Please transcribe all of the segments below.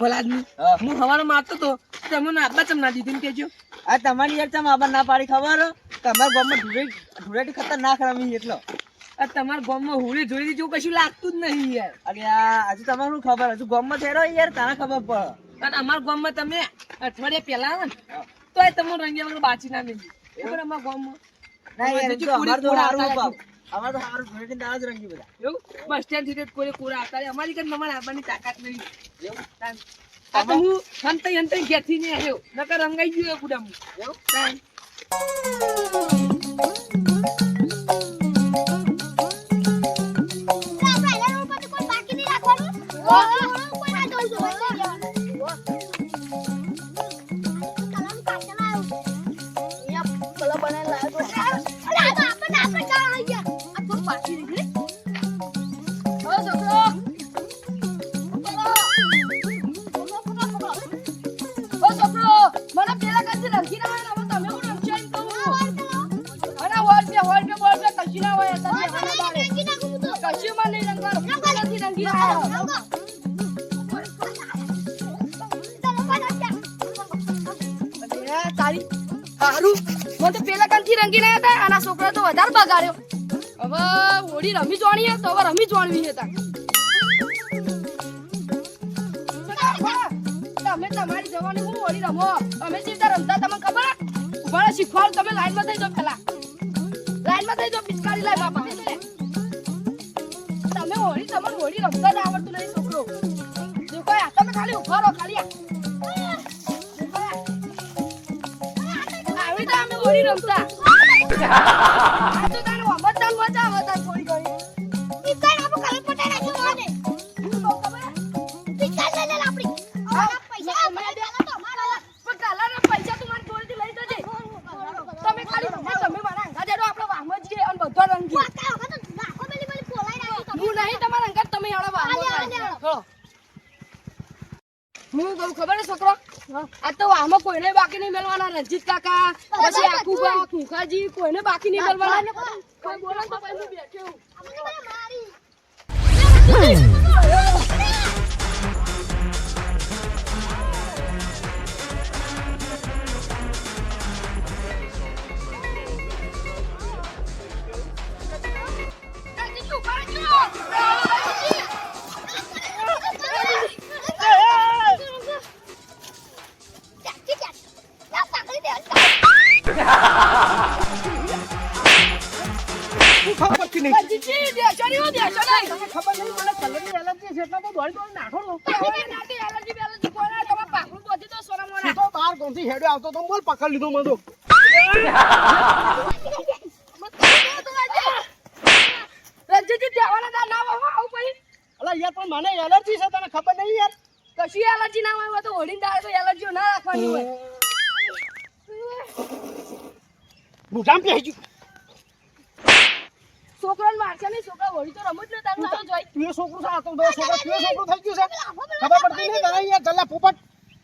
ભલાદની હા. હું હવારે મારતો તો તમને આબા ચમ ના દીધું કેજો. આ તમારી યાર ચમ આબા ના પાડી ખબર? તમારા ગામમાં ધૂળેટી ધૂળેટી ખતરનાક રમી એટલો. આ તમારા ગામમાં હોળી જોઈ જેવું કશું લાગતું જ નહીં યાર. અરે આ હજુ તમારું ખબર? હજુ ગામમાં થયેલો યાર તારા ખબર પડે. અને અમારા ગામમાં તમે અઠવાડિયા પહેલા આવે ને તોય તમે રંગિયા વગર બાચી ના મેલી. પણ અમારા ગામમાં? ના યાર તો અમારે તો સારું અમારે તો સારું ધૂળેટી દાડા જ રંગી બધા. એવું? બસ સ્ટેન્ડ સુધી કોઈ કોરા આવતા. અમારી કઈ મમાને આવવાની તાકાત નહીં. એવું. આ તો હું હંતાઈ હંતાઈ આવ્યો. નકર રંગાઈ ગયો એ એવું? તાન. તારી હારું? મને તો પેલા કાનથી રંગી ના હતા આના છોકરા તો વધારે બગાડ્યો. હવે હોળી રમી જોણી તો હવે રમી જોણવી છે તમે તમારી જવાની હું હોળી રમો? અમે સીધા રમતા, તમને ખબર? ઊભા શીખવાડું, તમે લાઈનમાં થઈ જાઓ પેલા. લાઈનમાં થઈ જાઓ, પિચકારી લાઈ બાપા. તમે હોળી, તમને હોળી રમતા જ આવડતું નહીં છોકરો. જો કોઈ આ, તમે ખાલી ઊભા રહો, ખાલી અમે રમતા. તો તારો વમતદાન મજા આવે આ તો આમાં કોઈને બાકી નહીં મળવાના રંજીત કાકા પછી આકુબા ખુખાજી કોઈને બાકી નહીં મળવાના. કોઈ બોલો તો પછી હું બેઠો છું. બેસો નહીં, હો, બેસો નહીં. તમે નાથી એલર્જી બેલર્જી કોઈ ના, તમારે પાકડું બોધી દો સોના મોના. આવતો તો બોલ પકડ લીધો મને તો રંજીતજી, દેવાના ના હોય, આવું પછી. અલા યાર પણ મને એલર્જી છે તને ખબર નહીં યાર કશી એલર્જી ના હોય તો હોળી દાળ તો એલર્જી ના રાખવાની હોય બુઢામ પે હજુ? છોકરાને મારશે ને છોકરા વળી તો રમત ને તાર ના જોઈ તું છોકરું છે તો છોકરા તું છોકરો થઈ ગયો છે. ખબર પડતી નહીં તને યાર ગલ્લા પોપટ.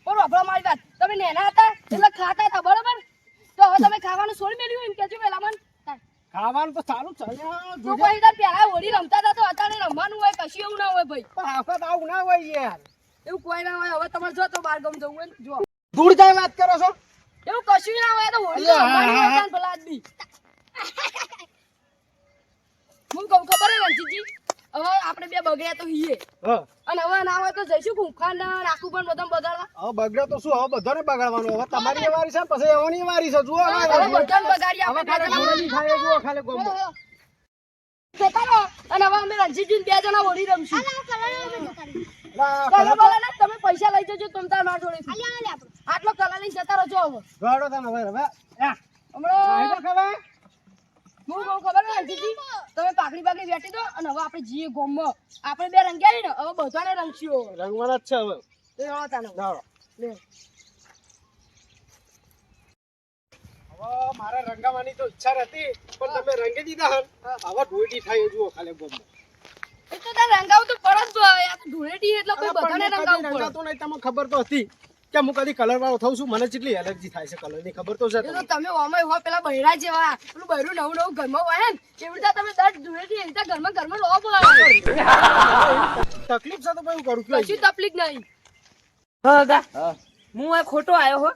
બોલો આપણો મારી વાત. તમે નેના હતા એટલે ખાતા હતા બરોબર? તો હવે તમે ખાવાનું છોડી મેલ્યું એમ કેજો પેલા મન ખાવાનું તો સારું છે જો કોઈ તાર પેલા હોળી રમતા હતા તો અત્યારે રમવાનું હોય કશું એવું ના હોય ભાઈ. પણ આખત આવું ના હોય યાર. એવું કોઈ ના હોય હવે તમારે જો તો બાર ગમ જવું હોય જો. દૂર જાય વાત કરો છો? એવું કશું ના હોય તો હોળી તો રમવાની હોય તાન ભલા આદમી હું કહું ખબર હે રણજીતજી? હવે આપણે બે બગડ્યા તો હીએ. અને હવે ના હોય તો જઈશું ખૂંખાન રાખું પણ બધા બગાડવા. હવે બગડ્યા તો શું? હવે બધાને બગાડવાનું. હવે તમારી વારી છે પછી એવાની વારી છે. જુઓ હવે બધાને બગાડી હવે આપણે ખાલી ધૂળેટી ખાય જુઓ ખાલી ગોમો જતા અને હવે અમે રણજીતજી બે જણા હોળી રમશું. કલર બોલે ને તમે પૈસા લઈ જજો તમ તાર માર જોડે આટલો કલર લઈને જતા રહો હવે. ગાડો તને હવે હવે યા, હમણાં આયતો ખબર હું કહું ખબર ને રણજીતજી તમે પાકડી પાકડી બેઠી તો અને હવે આપણે જઈએ ગોમમાં. આપણે બે રંગ્યા ને હવે બધાને રંગશીઓ. રંગવાના જ છે હવે. તો એવા તાનો. લે. હવે મારે રંગાવાની તો ઈચ્છા હતી પણ તમે રંગી દીધા હન. હવે ધૂળેટી થાય જુઓ ખાલી ગોમો એ તો તાર રંગાવું તો પડે જ આ તો ધૂળેટી એટલે કોઈ બધાને પડે. નહીં તમને ખબર તો હતી. કે હું કદી કલર વાળો થઉં છું. મને કેટલી એલર્જી થાય છે કલરની ખબર તો છે. તમે ઓમાય હો પેલા બૈરા જેવા. પેલું બૈરું નવું નવું ઘરમાં હોય ને એવી રીતે તમે દર ધૂળેટી એવી રીતે ઘરમાં ઘરમાં લો બોલાવો તકલીફ છે તો ભાઈ હું કરું કશું તકલીફ નહીં. હા ગા હું. આ ખોટો આવ્યો હો.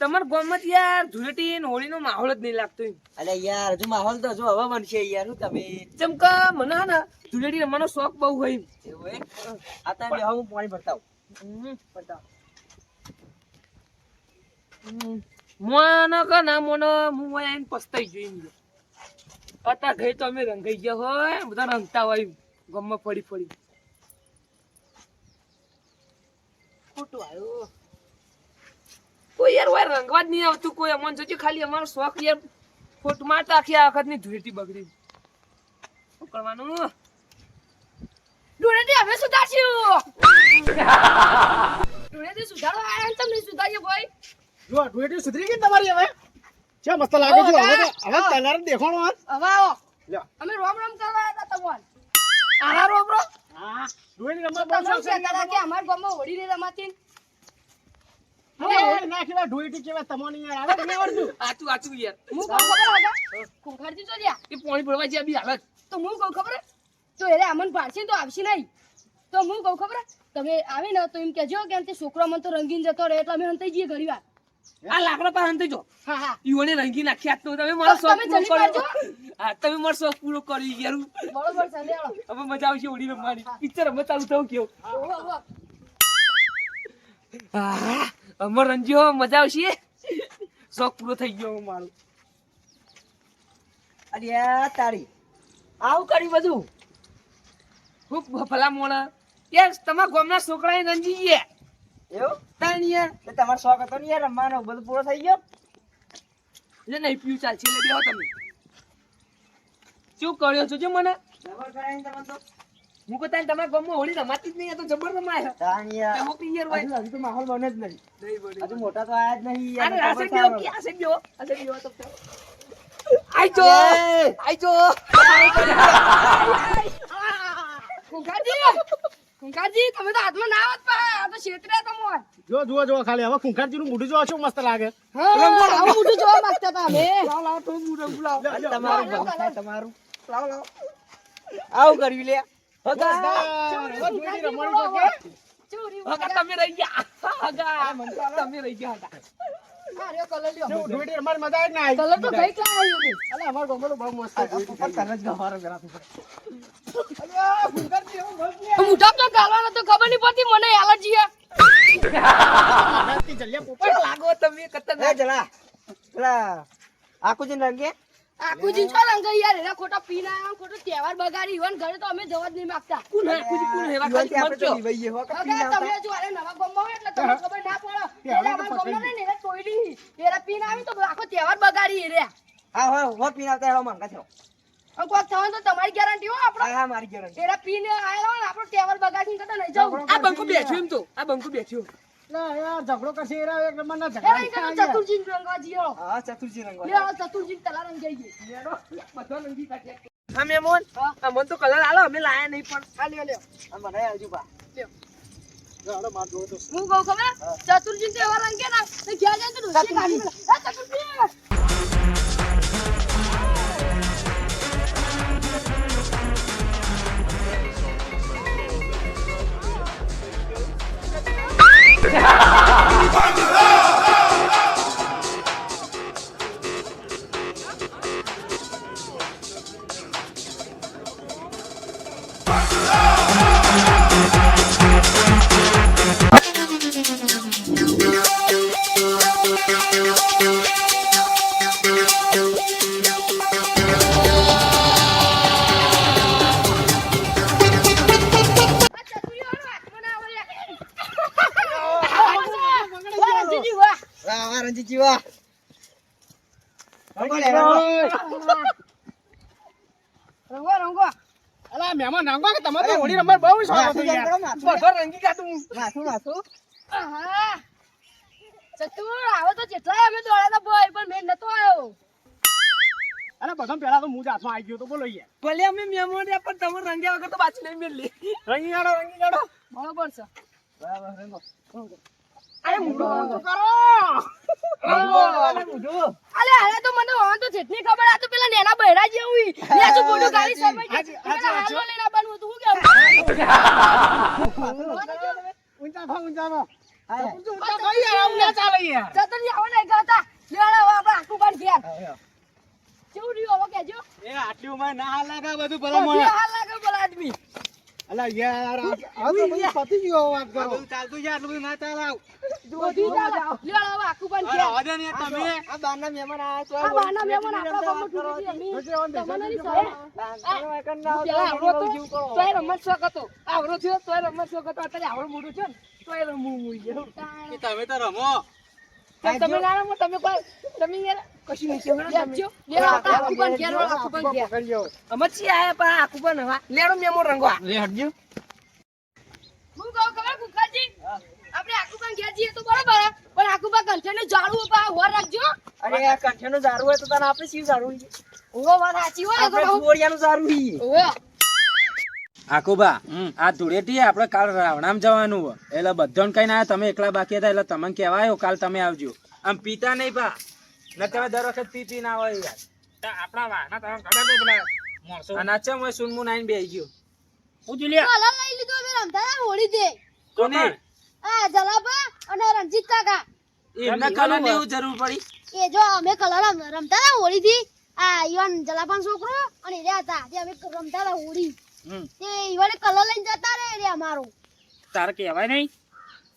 તમાર ગામમાં યાર ધૂળેટી ને હોળીનો માહોલ જ નહીં લાગતો અરે યાર હજુ માહોલ તો હજુ હવે બનશે યાર હું તમે? જેમ કે મને હે ને ધૂળેટી રમવાનો શોખ બહુ હોય એવું આ તમે બેહો, હું પાણી ભરતા હું. હમ, મોનો કે ના મોનો હું આઈને પસ્તાઈ ગયો. પતા ગઈ તો અમે રંગાઈ ગયા હોય, બધા રંગતા હોય ગમે પડી ફરી ખોટું આવ્યો. કોઈ યાર હોય રંગવા જ નહીં આવતું, કોઈ અમને જોજો ખાલી અમારો શોખ યાર. ફોટમાં તો આખી આ વખતની ધૂળેટી બગડી. શું કરવાનું? ધૂળેટી અમે સુધારશું. ધૂળેટી સુધારો આયા તમે સુધારીએ ભાઈ જો આ સુધરી ગઈ તમારી હવે? છે મસ્ત લાગે છે. હવે હવે તલાર દેખાણો હાલ હવે આવો. લ્યો. અમે રોમ રોમ કરવા આવ્યા તમોન આરા હા. રમવા છે કે અમારા ગામમાં રમાતી? ખબર તમે આવી. ને તો એમ કેજો કે છોકરો મને તો રંગીન જતો રહે એટલે અમે હંતાઈ જઈએ ઘણી વાર. આ લાકડા અંતે જો. હા રંગી નાખી. આજ તો તમે મારો શોખ પૂરો કરો. હા તમે મારો શોખ પૂરો કરી બરોબર છે હવે મજા આવશે ઓડી રમવાની. પિક્ચર અમે ચાલુ થવું કેવું અમર રંજીઓ મજા આવશે. શોખ પૂરો થઈ ગયો મારો. અરે તારી આવું કર્યું બધું? ખૂબ ભલા મોણા. યાર તમારા ગામના છોકરાએ રંજી ગયા. એવું? તાણ યાર. તો તમારો શોખ હતો ને યાર રમવાનો. બધું પૂરો થઈ ગયો? એટલે નહીં પીવું ચાલશે એટલે બેહો તમે. શું કર્યો છો જો મને? તમે તો. હું કહું તમારા ગામમાં હોળી રમાતી જ નહીં તો જબર રમાય. તાણ યાર. હજુ તો માહોલ બને જ નહીં. હજુ મોટા તો આયા જ નહીં યાર. બેહો, બેહો, બેહો તો જો એ! આઈ જો કુંખારજી કુંખારજી તમે તો હાથમાં ના આવત પા આ તો છેતર્યા તમોન જો જુઓ જુઓ ખાલી. હવે ખુંખારજી નું મૂઢું જોવા શું મસ્ત લાગે? હા આવું મોટું જોવા માંગતા હતા અમે લાવ લાવ તો રંગું લાવ. તમારું. તમારું. લાવ લાવ. આવું કર્યું લે. હગા તમે રહી ગયા. હગા તમે રહી ગયા હતા. ને ખબર નહીં પડતી મને એલર્જી હે. જલ્યા પોપટ. લાગો તમે એ ખતરનાક જલા જઈને રંગે આખું છો રંગ યાર? એના ખોટા પીના આયા ખોટો તહેવાર બગાડી ઈવન ઘરે તો અમે જવા જ નહીં માંગતા. હે? કુજી હેવા હો, કે ના તમે જો અરે નવા ગામમાં એટલે તમને ખબર ના પડે. એટલે તો અમારા પકડી ને એને એરા પીને આવી તો આખો તહેવાર બગાડી એ રહ્યા હા હા હો પી આવતા હેડો મંગા થયો અને કોક થવાનું તો તમારી ગેરંટી હો આપણો. હા હા મારી ગેરંટી એરા પીને આયેલા હોય ને આપણો તહેવાર બગાડીને કદાચ નહીં જવું. આ બંકુ બેઠ્યો એમ તો. આ બંકુ બેઠ્યો ઝઘડો કરશે એક નંબરના એરા ઝઘડા. ચતુરજી રંગવા જઈએ હા ચતુરજી રંગવા ચતુરજી તલા રંગ જઈએ બધા રંગી કાઢ્યા. હા મેમોન આ મને તો કલર આલો અમે લાયા નહીં પણ. હા લ્યો લ્યો. આ મને આવજો બા. માર હું કહું ખબર? ચતુરજી તહેવાર રંગે ના. તો જાય તો ડોસી કાઢી ચતુરજી રંગો રંગો. અલા, મહેમાન રંગો કે તમારે તો હોળી બહુ શોખ હતો યાર. બધો રંગી કાઢું માથું માથું. આહા. ચતુર આવો તો જેટલા અમે દોડ્યા તો ભાઈ પણ મેં નતો આવ્યો અરે બધા પેલા તો હું જ હાથમાં આવી ગયો તો બોલો યાર. ભલે અમે મહેમાન રહ્યા પણ તમે રંગ્યા વગર તો પાછી નહીં મેલી રંગી ગાડો રંગી ગાડો બરોબર છે. બરાબર રંગો. અરે મોઢું તો કરો. અલે અરે તો મને હોન તો જેટલી ખબર આ તો પેલા નેના બહેરા જેવું. લે તું બોલું ગાડી સમય હાજી, હાજી, પેલા હાજી. કે ઊંચા ખા ઊંચા હું કેવું ઊંચા થા ઊંચા થા. હા યાર જતન આવો કરતા લેવાડો હવે આપણે આખું બાર થયા કેવું રહ્યું હવે કેજો એ આટલી ઉંમર ના હાલ લાગે બધું ભલા ભલા હાલ લાગે બોલા આદમી. અલા યાર આ આ તો બધું પતી ગયો વાત કરો. ચાલતું છે આટલું બધું ના ચાલે આવ બધી ચાલે. લેવાડો હવે આખું બાર ઘેર અરે ને તમે. આ બાના મહેમાન આયા છો. આ બાના મહેમાન આપણા ગામમાં ઢૂંઢી અમે. તમને નહીં સહે? પેલા આવડો તો તોય રમત શોખ હતો. આવડો થયો તોય રમત શોખ હતો. અત્યારે આવડો મોટું છે ને તોય રમવું હોય એવું. તમે તો રમો. તમે ના રમો તમે કોઈ તમે યાર કશું નહીં કહેવાનું તમે. આખું બંધ ઘેર આખું બંધ ઘેર. અમે આયા પણ આખું પણ હવા. લેડો મેમો રંગવા હું કહું ખબર કુકાજી આપણે આખું બંધ ઘેર જઈએ તો બરાબર પણ આખું બંધ કંઠેને જાળવું પા હોર રાખજો. અરે આ કંઠેનું ઝાડું હોય તો તને આપણે શિવ ઝાડું છે. ઓવો વાત સાચી હોય તો આપણે કહું. છે. ઓવો. આકુબા આ ધૂળેટી આપણે કાલ રાવણામ જવાનું હો એટલે બધાને કઈ ના તમે એકલા બાકી હતા એટલે તમને કહેવાયો કાલ તમે આવજો. આમ પીતા નહીં પા ન તમે દર વખત પી પી ના હોય યાર. આપણા વાહના તમે ખબર નહીં પેલા માણસો અને અચ્છા સુનમુ નાઈન બે બેસી ગયો. પૂછી લે. કલર લઈ લીધો અમે રમતા હોળી દે. કોને? આ જલાબા અને રણજીત કાકા. એમને કલરની જરૂર પડી. એ જો અમે કલર રમતા હતા હોળી થી આ ઈવન જલાબાન છોકરો અને એ રહ્યા હતા જે અમે રમતા હતા હોળી. હમ. તે ઈવને કલર લઈને જતા રે રે અમારો. તારે કહેવાય નહીં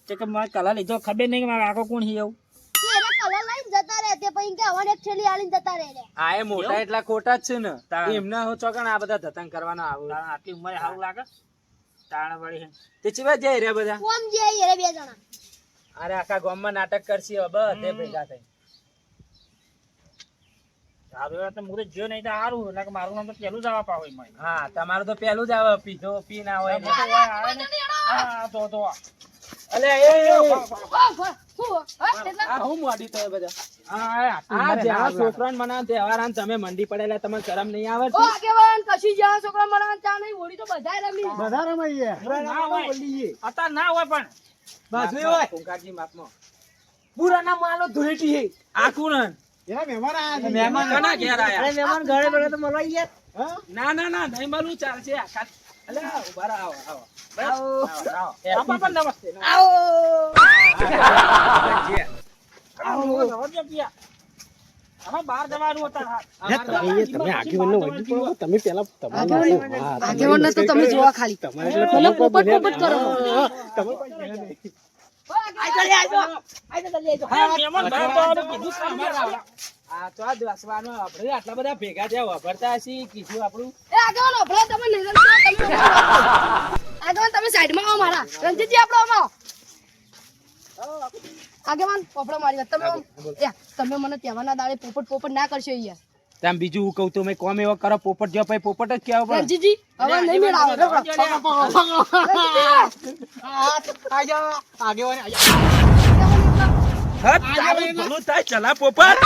તે કે મારે કલર લીધો ખબર નહીં કે મારા આખો કોણ હી એવું. તે એને કલર લઈને જતા તે પછી કે હવાને એક થેલી આલીને જતા રહે રે આ એ મોટા એટલા ખોટા જ છે ને. એમના હું ચોકણ આ બધા ધતંગ કરવાનો આવું. આટલી ઉંમરે સારું લાગે? તાણ વળી તે ચીવા જાય રે બધા? કોમ જે એ રે બે જણા. અરે આખા ગામમાં નાટક કરશી હવે બધે ભેગા થઈ સારું તો જો નહીં તો સારું. એટલે કે મારું નામ તો પેલું જ આવા પાવે હા તમારું તો પેલું જ આવે પીધો પી ના હોય હા તો તો. અલે એ હા, એટલે? આ હું મોડી તો બધા. આ ઉંમરે જેવા સારું લાગે. છોકરાને બનાવે તહેવાર તમે મંડી પડેલા તમને શરમ નહીં આવે ઓ આગેવાન કશી જ્યાં છોકરા મરા ત્યાં નહીં? હોળી તો બધાય રમી બધા રમાઈએ. ના હોય. અત્યારે ના હોય પણ. બાજુ હોય. ટૂંકાજી માપમાં પુરાના માલો ધૂળેટી હે આ કોણ મહેમાન આયા મહેમાન કના ઘેર આયા. મહેમાન ઘરે બેઠા તો મળવા યાર હા? ના ના ના નહીં મળું ચાલશે આખા. અલે આ ઊભા રહો, આવો આવો. આવો. આવો આ બાપા નમસ્તે આવો. આવો. નમસ્તે પિયા હવે બહાર જવાનું હતા તમે તમે પેલા તમે જોવા ખાલી. તમારે આટલા બધા ભેગા થયા વાપરતા હશે કીધું આપણું તમે તમે સાઈડમાં આવો મારા રણજીતજી આપણો આવો આગેવાન પોપડો મારી તમે તમે મને કહેવાના દાડે પોપટ પોપટ ના કરશો યાર તેમ બીજું હું કહું તો મેં કોમ એવો કરો પોપટ જો પછી પોપટ જ કહેવો પડે. રણજીતજી હવે નહીં મેળાવો આગેવાન હટ, તારું ભલું થાય ચલા પોપટ.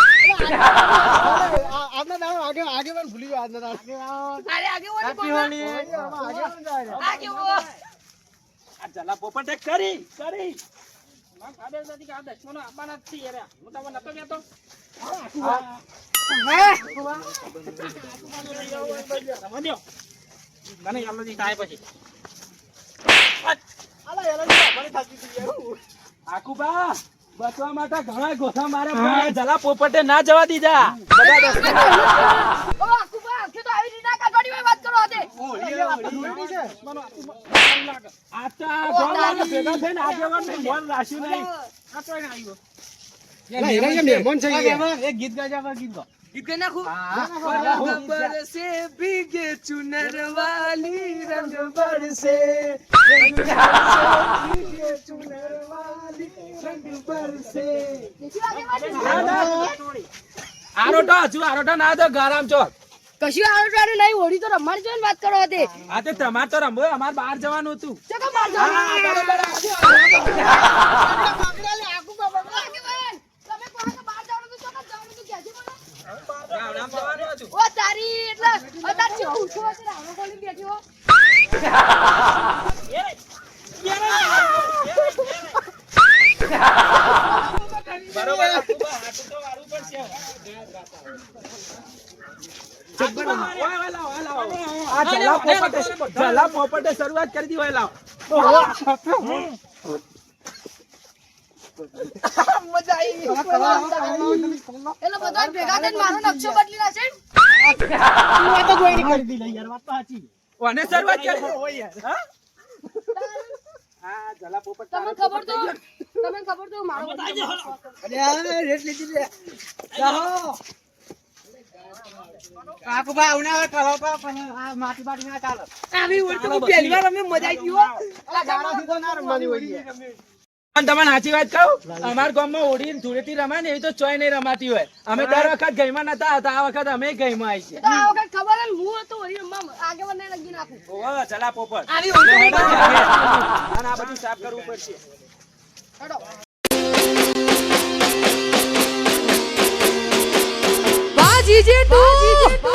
આજના દાડો આગે- આગેવાન ભૂલી ગયો આજના દાડો. અરે આગેવાન Happy Holi. આગેવાન જાય. આગેવાન. આ ચલા પોપટે કરી કરી. ખબર નથી કે આ દસમાનો આપવાના જ છે હું તમને નતો કહેતો. મને જલ્દી થાય પછી. અલા, એના જેવા અમારે થાકી ગઈ યાર. આકુબા બચવા માટે ઘણા ગોથા મારે પણ જલા પોપટે ના જવા દીધા. બધા દોસ્તો તો હોળી છે. આ તો આ ગામવાળા ભેગા થઈને આગેવાનનું મોન રાખ્યું નહીં. આ તોય ના આવ્યો. અલા, એના મહેમાન હજુ આરોટો ના દો ગારામ ચોક કશું આડું નહીં હોળી તો રમવાની જોઈએ ને વાત કરો હતી આ તો તમારે તો રમવો અમારે બહાર જવાનું હતું. ચકો બરોબર. બહાર જવાનું? ઓ તારી એટલે બેઠી તો લાવો, લાવો. જલા પોપટે શરૂઆત કરી દી હોય મજા આવી. એટલે બધા ભેગા થઈને મારો નકશો બદલી નાખશે વાત તો કોઈ નહીં કરી દીધી યાર વાત તો સાચી કોને શરૂઆત કરી હોય યાર. હા? જલા પોપટ તમને ખબર તો તમને ખબર તો મારો. અરે રેટ લીધી લે જાહો કાકુભા આવને હવે કરો તો પણ માટી બાટી ના ચાલે આવી હોય તો પહેલી વાર અમે મજા આવી ગયો ગાળાથી તો ના રમવાની હોય પણ તમને સાચી વાત કહું અમારા ગામમાં ઓડી ને ધૂળેટી રમાય ને એવી તો ચોય નહીં રમાતી હોય અમે દર વખત ગઈમાં નતા હતા આ વખત અમે ગઈમાં આવી છે આ વખત ખબર હે હું તો હોળી રમવા આગેવાન ને લગી નાખું ઓહો, ચલા પોપટ આવી હોય અને આ બધું સાફ કરવું પડશે હેડો. 姐姐，大姐姐。